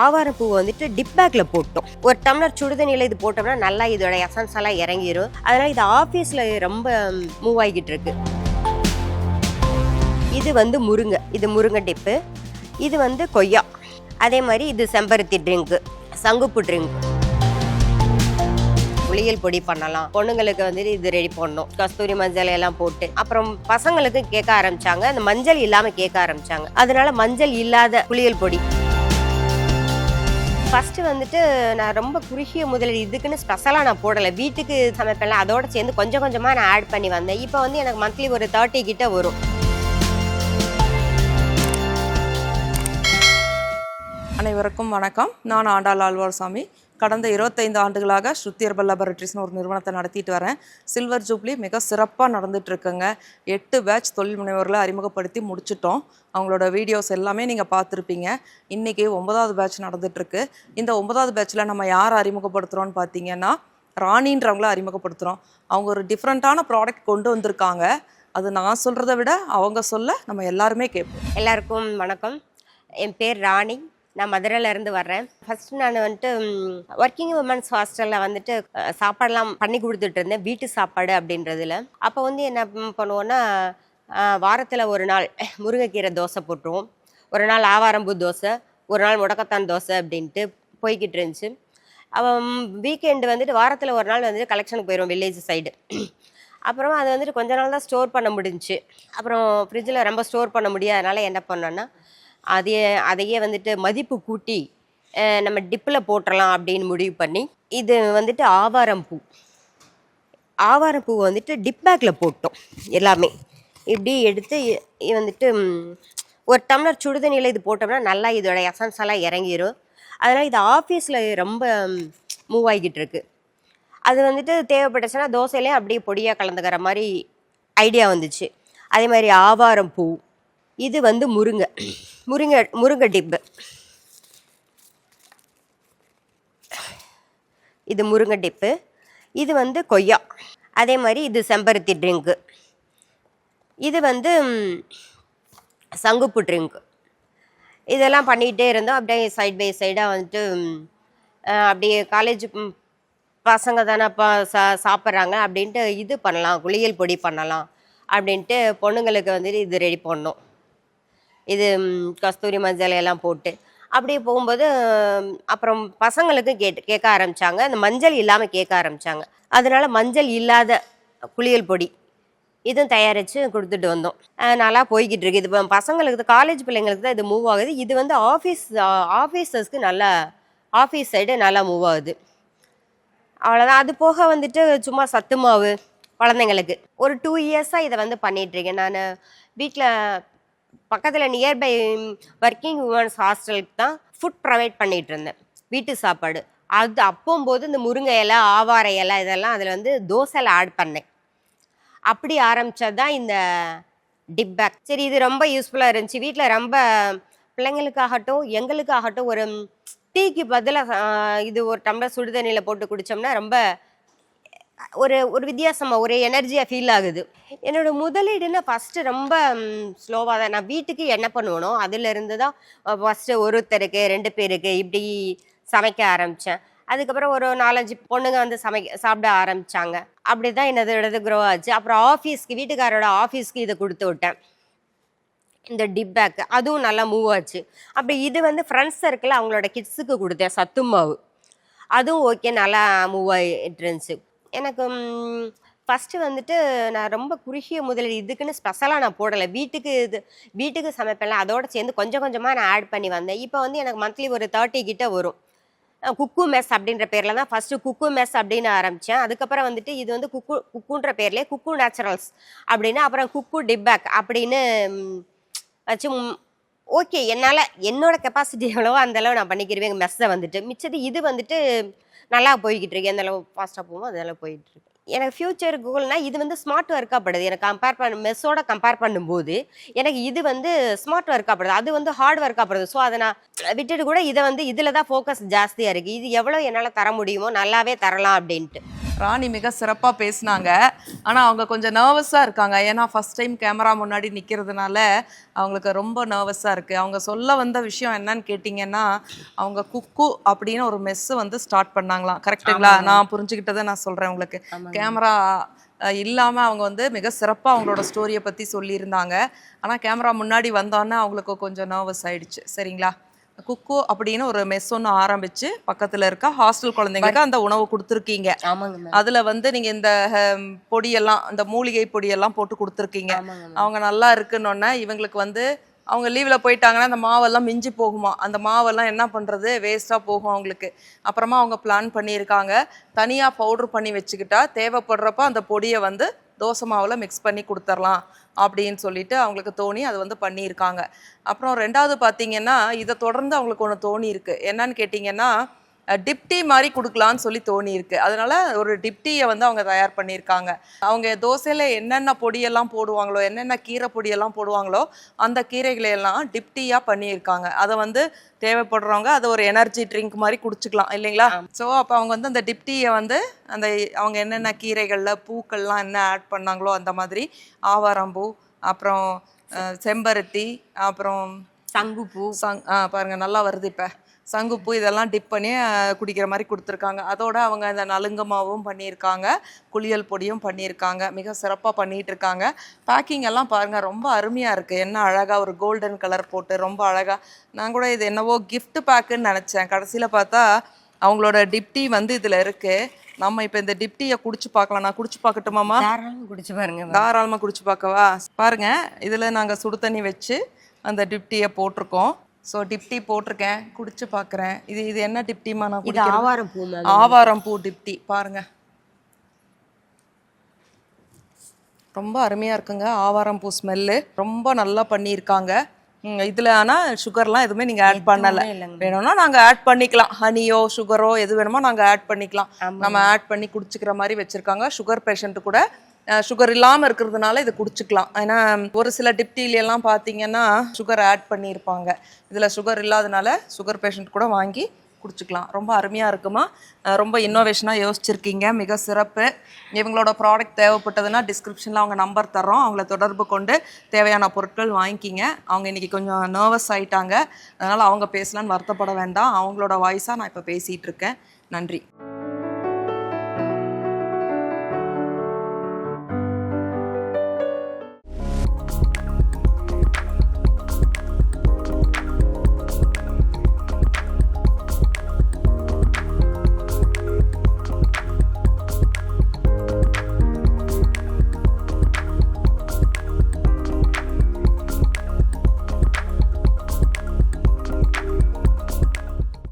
ஆவாரப்பூ வந்துட்டு டிப் பேக்கில் போட்டோம். ஒரு டம்ளர் சுடுதண்ணியில் இது போட்டோம்னா நல்லா இதோட எசன்ஸ் எல்லாம் இறங்கிடும் அதனால் இது ஆஃபீஸில் ரொம்ப மூவ் ஆகிக்கிட்டு இருக்கு. இது வந்து முருங்கை. இது முருங்கை டிப்பு இது வந்து கொய்யா. அதே மாதிரி இது செம்பருத்தி ட்ரிங்க்கு சங்குப்பு ட்ரிங்க் புளியல் பொடி பண்ணலாம். பொண்ணுங்களுக்கு வந்துட்டு இது ரெடி பண்ணோம். கஸ்தூரி மஞ்சள் எல்லாம் போட்டு. அப்புறம் பசங்களுக்கு கேட்க ஆரம்பிச்சாங்க. அந்த மஞ்சள் இல்லாமல் கேட்க ஆரம்பிச்சாங்க. அதனால மஞ்சள் இல்லாத புளியல் பொடி. ஃபஸ்ட்டு வந்துட்டு நான் ரொம்ப குறுகிய முதலீடு இதுக்குன்னு ஸ்பெஷலாக நான் போடலை. வீட்டுக்கு சமைப்பேன்ல அதோட சேர்ந்து கொஞ்சம் கொஞ்சமாக நான் ஆட் பண்ணி வந்தேன். இப்போ வந்து எனக்கு மந்த்லி ஒரு தேர்ட்டி கிட்ட வரும். அனைவருக்கும் வணக்கம். நான் ஆண்டாள் ஆழ்வார் சாமி கடந்த இருபத்தைந்து ஆண்டுகளாக ஸ்ருதி ஹெர்பல் ஒரு நிறுவனத்தை நடத்திட்டு வரேன். சில்வர் ஜூப்ளி மிக சிறப்பாக நடந்துட்டு இருக்குங்க எட்டு பேட்ச் தொழில் முனைவர்களை அறிமுகப்படுத்தி முடிச்சிட்டோம். அவங்களோட வீடியோஸ் எல்லாமே நீங்கள் பார்த்துருப்பீங்க. இன்றைக்கி ஒன்பதாவது பேட்ச் நடந்துட்டுருக்கு. இந்த ஒன்பதாவது பேட்ச்சில் நம்ம யாரை அறிமுகப்படுத்துகிறோன்னு பார்த்தீங்கன்னா ராணின்றவங்கள அறிமுகப்படுத்துகிறோம் அவங்க ஒரு டிஃப்ரெண்ட்டான ப்ராடக்ட் கொண்டு வந்திருக்காங்க. அது நான் சொல்கிறத விட அவங்க சொல்ல நம்ம எல்லாருமே கேட்போம். எல்லாருக்கும் வணக்கம். என் பேர் ராணி. நான் மதுரையிலேருந்து வர்றேன். ஃபர்ஸ்ட் நான் வந்துட்டு ஒர்க்கிங் உமன்ஸ் ஹாஸ்டலில் வந்துட்டு சாப்பாடெல்லாம் பண்ணி கொடுத்துட்டு இருந்தேன். வீட்டு சாப்பாடு அப்படின்றதுல. அப்போ வந்து என்ன பண்ணுவோன்னா வாரத்தில் ஒரு நாள் முருங்கைக்கீரை தோசை போட்டுருவோம். ஒரு நாள் ஆவாரம்பூ தோசை ஒரு நாள் முடக்கத்தான் தோசை அப்படின்ட்டு போய்கிட்டு இருந்துச்சு. அவன் வீக்கெண்டு வந்துட்டு வாரத்தில் ஒரு நாள் வந்துட்டு கலெக்ஷனுக்கு போயிடும் வில்லேஜ் சைடு அப்புறம் அது வந்துட்டு கொஞ்ச நாள் தான் ஸ்டோர் பண்ண முடிஞ்சுச்சு. அப்புறம் ஃப்ரிட்ஜில் ரொம்ப ஸ்டோர் பண்ண முடியாதனால என்ன பண்ணோன்னா அதையே அதையே வந்துட்டு மதிப்பு கூட்டி நம்ம டிப்பில் போட்டுடலாம் அப்படின்னு முடிவு பண்ணி இது வந்துட்டு ஆவாரம் பூ. ஆவாரம் பூ வந்துட்டு டிப் பேக்கில் போட்டோம் எல்லாமே. இப்படி எடுத்து வந்துட்டு ஒரு டம்ளர் சுடுதண்ணியில் இது போட்டோம்னா நல்லா இதோட எசன்ஸ் எல்லாம் இறங்கிடும் அதனால் இது ஆஃபீஸில் ரொம்ப மூவ் ஆகிக்கிட்டு இருக்கு. அது வந்துட்டு தேவைப்பட்டுச்சுன்னா தோசையிலே அப்படியே பொடியாக கலந்துக்கிற மாதிரி ஐடியா வந்துச்சு. அதே மாதிரி ஆவாரம் பூ. இது வந்து முருங்கை. முருங்கை முருங்கை டிப்பு. இது முருங்கை டிப்பு. இது வந்து கொய்யா. அதே மாதிரி இது செம்பருத்தி ட்ரிங்க்கு இது வந்து சங்குப்பு ட்ரிங்க்கு இதெல்லாம் பண்ணிகிட்டே இருந்தோம். அப்படியே சைட் பை சைடாக வந்துட்டு அப்படியே காலேஜ் பசங்க தானே இப்போ சா சாப்பிட்றாங்க. அப்படின்ட்டு இது பண்ணலாம். குளியல் பொடி பண்ணலாம். அப்படின்ட்டு பொண்ணுங்களுக்கு வந்துட்டு இது ரெடி பண்ணோம். இது கஸ்தூரி மஞ்சள் எல்லாம் போட்டு அப்படியே போகும்போது அப்புறம் பசங்களுக்கு கேட்டு கேட்க ஆரம்பிச்சாங்க. அந்த மஞ்சள் இல்லாமல் கேட்க ஆரம்பித்தாங்க அதனால் மஞ்சள் இல்லாத குளியல் பொடி இதுவும் தயாரித்து கொடுத்துட்டு வந்தோம். நல்லா போய்கிட்டு இருக்கு இது இப்போ பசங்களுக்கு காலேஜ் பிள்ளைங்களுக்கு தான் இது மூவ் ஆகுது. இது வந்து ஆஃபீஸ் ஆஃபீஸர்ஸ்க்கு நல்லா ஆஃபீஸ் சைடு நல்லா மூவ் ஆகுது. அவ்வளோதான் அது போக வந்துட்டு சும்மா சத்து மாவு குழந்தைங்களுக்கு. ஒரு டூ இயர்ஸாக இதை வந்து பண்ணிகிட்ருக்கேன் நான் வீட்டில் பக்கத்தில் நியர்பை ஒர்க்கிங் உமன்ஸ் ஹாஸ்டலுக்கு தான் ஃபுட் ப்ரொவைட் பண்ணிகிட்டு இருந்தேன். வீட்டு சாப்பாடு. அது அப்போம்போது இந்த முருங்கை இலை ஆவாரை இலை இதெல்லாம் அதில் வந்து தோசையில் ஆட் பண்ணேன். அப்படி ஆரம்பித்தது தான் இந்த டிப் பேக் சரி இது ரொம்ப யூஸ்ஃபுல்லாக இருந்துச்சு. வீட்டில் ரொம்ப பிள்ளைங்களுக்காகட்டும் எங்களுக்காகட்டும் ஒரு டீக்கு பதிலாக இது ஒரு டம்ளர் சுடுதண்ணியில் போட்டு குடித்தோம்னா ரொம்ப ஒரு ஒரு வித்தியாசமாக ஒரு எனர்ஜியாக ஃபீல் ஆகுது. என்னோட முதலீடுன்னா ஃபஸ்ட்டு ரொம்ப ஸ்லோவாக தான் நான் வீட்டுக்கு என்ன பண்ணுவனோ அதுலேருந்து தான் ஃபஸ்ட்டு ஒருத்தருக்கு ரெண்டு பேருக்கு இப்படி சமைக்க ஆரம்பித்தேன் அதுக்கப்புறம் ஒரு நாலஞ்சு பொண்ணுங்க வந்து சமைக்க சாப்பிட ஆரம்பித்தாங்க அப்படி தான் என்னது இடது க்ரோ ஆச்சு. அப்புறம் ஆஃபீஸ்க்கு வீட்டுக்காரோட ஆஃபீஸ்க்கு இதை கொடுத்து விட்டேன். இந்த டிப் பேக் அதுவும் நல்லா மூவ் ஆச்சு. அப்படி இது வந்து ஃப்ரெண்ட்ஸ் சர்க்கிள் அவங்களோட கிட்ஸுக்கு கொடுத்தேன் சத்து மாவு. அதுவும் ஓகே நல்லா மூவ் ஆகிட்டு இருந்துச்சு. எனக்கு ஃபஸ்ட்டு வந்துட்டு நான் ரொம்ப குறுகிய முதலீடு இதுக்குன்னு ஸ்பெஷலாக நான் போடலை. வீட்டுக்கு இது வீட்டுக்கு சமைப்பேன்ல அதோட சேர்ந்து கொஞ்சம் கொஞ்சமாக நான் ஆட் பண்ணி வந்தேன். இப்போ வந்து எனக்கு மந்த்லி ஒரு தேர்ட்டி கிட்ட வரும். குக்கு மெஸ் அப்படின்ற பேரில் தான் ஃபஸ்ட்டு குக்கு மெஸ் அப்படின்னு ஆரம்பித்தேன் அதுக்கப்புறம் வந்துட்டு இது வந்து குக்கு குக்குன்ற பேர்லேயே குக்கு நேச்சுரல்ஸ் அப்படின்னு அப்புறம் குக்கு டிப்பேக் அப்படின்னு வச்சு ஓகே என்னால் என்னோட கெப்பாசிட்டி எவ்வளவோ அந்தளவு நான் பண்ணிக்கிறேன் எங்கள் மெஸ்ஸை வந்துட்டு. மிச்சது இது வந்துட்டு நல்லா போய்கிட்டு இருக்கு. எந்த அளவு ஃபாஸ்ட்டாக போகுமோ அந்த போயிட்டு இருக்கு. எனக்கு ஃப்யூச்சர் கோல்னா இது வந்து ஸ்மார்ட் ஒர்க்காகப்படுது எனக்கு கம்பேர் பண்ண மெஸ்ஸோட கம்பேர் பண்ணும்போது எனக்கு இது வந்து ஸ்மார்ட் ஒர்க்காகப்படுது அது வந்து ஹார்ட் ஒர்க்காகப்படுது ஸோ அதை நான் விட்டுட்டு கூட இதை வந்து இதில் தான் ஃபோக்கஸ் ஜாஸ்தியாக இருக்குது இது எவ்வளோ என்னால் தர முடியுமோ நல்லாவே தரலாம் அப்படின்ட்டு. ராணி மிக சிறப்பாக பேசினாங்க. ஆனால் அவங்க கொஞ்சம் நர்வஸாக இருக்காங்க. ஏன்னா ஃபர்ஸ்ட் டைம் கேமரா முன்னாடி நிற்கிறதுனால அவங்களுக்கு ரொம்ப நர்வஸாக இருக்குது அவங்க சொல்ல வந்த விஷயம் என்னன்னு கேட்டிங்கன்னா அவங்க குக்கு அப்படின்னு ஒரு மெஸ்ஸு வந்து ஸ்டார்ட் பண்ணாங்களாம். கரெக்டுங்களா நான் புரிஞ்சுக்கிட்டதை நான் சொல்கிறேன் உங்களுக்கு. கேமரா இல்லாமல் அவங்க வந்து மிக சிறப்பாக அவங்களோட ஸ்டோரியை பற்றி சொல்லியிருந்தாங்க. ஆனால் கேமரா முன்னாடி வந்தோன்னே அவங்களுக்கு கொஞ்சம் நர்வஸ் ஆயிடுச்சு. சரிங்களா? குக்கு அப்படின்னு ஒரு மெஸ் ஒன்று ஆரம்பிச்சு பக்கத்தில் இருக்க ஹாஸ்டல் குழந்தைங்களுக்கு அந்த உணவு கொடுத்துருக்கீங்க. அதில் வந்து நீங்கள் இந்த பொடியெல்லாம் இந்த மூலிகை பொடியெல்லாம் போட்டு கொடுத்துருக்கீங்க. அவங்க நல்லா இருக்குன்னொன்னே இவங்களுக்கு வந்து அவங்க லீவில் போயிட்டாங்கன்னா அந்த மாவெல்லாம் மிஞ்சி போகுமா? அந்த மாவெல்லாம் என்ன பண்ணுறது வேஸ்ட்டாக போகும் அவங்களுக்கு. அப்புறமா அவங்க பிளான் பண்ணியிருக்காங்க. தனியாக பவுடர் பண்ணி வச்சுக்கிட்டா தேவைப்படுறப்ப அந்த பொடியை வந்து தோசை மாவில் மிக்ஸ் பண்ணி கொடுத்துர்லாம். அப்படின்னு சொல்லிட்டு அவங்களுக்கு தோணி அது வந்து பண்ணியிருக்காங்க. அப்புறம் ரெண்டாவது பார்த்தீங்கன்னா இதை தொடர்ந்து அவங்களுக்கு ஒன்று தோணி இருக்கு என்னன்னு கேட்டிங்கன்னா டிப்டி மாதிரி கொடுக்கலான்னு சொல்லி தோணி இருக்கு அதனால ஒரு டிப்டியை வந்து அவங்க தயார் பண்ணியிருக்காங்க. அவங்க தோசையில் என்னென்ன பொடியெல்லாம் போடுவாங்களோ என்னென்ன கீரை பொடியெல்லாம் போடுவாங்களோ அந்த கீரைகளை எல்லாம் டிப்டியாக பண்ணியிருக்காங்க. அதை வந்து தேவைப்படுறவங்க அதை ஒரு எனர்ஜி ட்ரிங்க் மாதிரி குடிச்சுக்கலாம் இல்லைங்களா? ஸோ அப்போ அவங்க வந்து அந்த டிப்டியை வந்து அந்த அவங்க என்னென்ன கீரைகளில் பூக்கள்லாம் என்ன ஆட் பண்ணாங்களோ அந்த மாதிரி ஆவாரம்பூ அப்புறம் செம்பருத்தி அப்புறம் சங்குப்பூ. சங் ஆ பாருங்க நல்லா வருது இப்போ. சங்குப்பூ இதெல்லாம் டிப் பண்ணி குடிக்கிற மாதிரி கொடுத்துருக்காங்க. அதோட அவங்க இந்த நலுங்கமாவும் பண்ணியிருக்காங்க. குளியல் பொடியும் பண்ணியிருக்காங்க. மிக சிறப்பாக பண்ணிட்டு இருக்காங்க பேக்கிங் எல்லாம் பாருங்க ரொம்ப அருமையாக இருக்குது என்ன அழகாக ஒரு கோல்டன் கலர் போட்டு ரொம்ப அழகாக நான் கூட இது என்னவோ gift பேக்குன்னு நினச்சேன். கடைசியில் பார்த்தா அவங்களோட டிப்டி வந்து இதில் இருக்குது நம்ம இப்போ இந்த டிப்டியை குடிச்சு பார்க்கலாம். நான் குடிச்சு பார்க்கட்டுமாமா தாராளமாக குடிச்சு பாருங்க தாராளமாக குடிச்சு பார்க்கவா? பாருங்க இதில் நாங்கள் சுடு தண்ணி வச்சு அந்த டிப்டியை போட்டிருக்கோம். ஸோ டிப்டி போட்டிருக்கேன். குடிச்சு பார்க்குறேன் இது இது என்ன டிப்டிமா நான் இது குடிக்கிறது? ஆவாரம் பூ மேம். ஆவாரம் பூ டிப்டி பாருங்க. ரொம்ப அருமையாக இருக்குங்க. ஆவாரம் பூ ஸ்மெல்லு ரொம்ப நல்லா பண்ணியிருக்காங்க. ம், இதுல ஆனால் சுகர்லாம் எதுவுமே நீங்கள் ஆட் பண்ணலை. இல்லைங்க. வேணும்னா நாங்கள் ஆட் பண்ணிக்கலாம். ஹனியோ சுகரோ எது வேணுமோ நாங்கள் ஆட் பண்ணிக்கலாம். நம்ம ஆட் பண்ணி குடிச்சிக்கிற மாதிரி வச்சுருக்காங்க. சுகர் பேஷண்ட்டு கூட சுகர் இல்லாமல் இருக்கிறதுனால இதை குடிச்சுக்கலாம். ஏன்னா ஒரு சில டிப்டிலெல்லாம் பார்த்தீங்கன்னா சுகர் ஆட் பண்ணியிருப்பாங்க. இதில் சுகர் இல்லாதனால சுகர் பேஷண்ட் கூட வாங்கி குடிச்சுக்கலாம். ரொம்ப அருமையாக இருக்குமா? ரொம்ப இன்னோவேஷனாக யோசிச்சிருக்கீங்க. மிக சிறப்பு. இவங்களோட ப்ராடக்ட் தேவைப்பட்டதுன்னா டிஸ்கிரிப்ஷனில் அவங்க நம்பர் தர்றோம். அவங்கள தொடர்பு கொண்டு தேவையான பொருட்கள் வாங்கிக்கிங்க. அவங்க இன்றைக்கி கொஞ்சம் நர்வஸ் ஆகிட்டாங்க அதனால் அவங்க பேசலான்னு வருத்தப்பட வேண்டாம். அவங்களோட வாய்ஸாக நான் இப்போ பேசிகிட்டு இருக்கேன். நன்றி.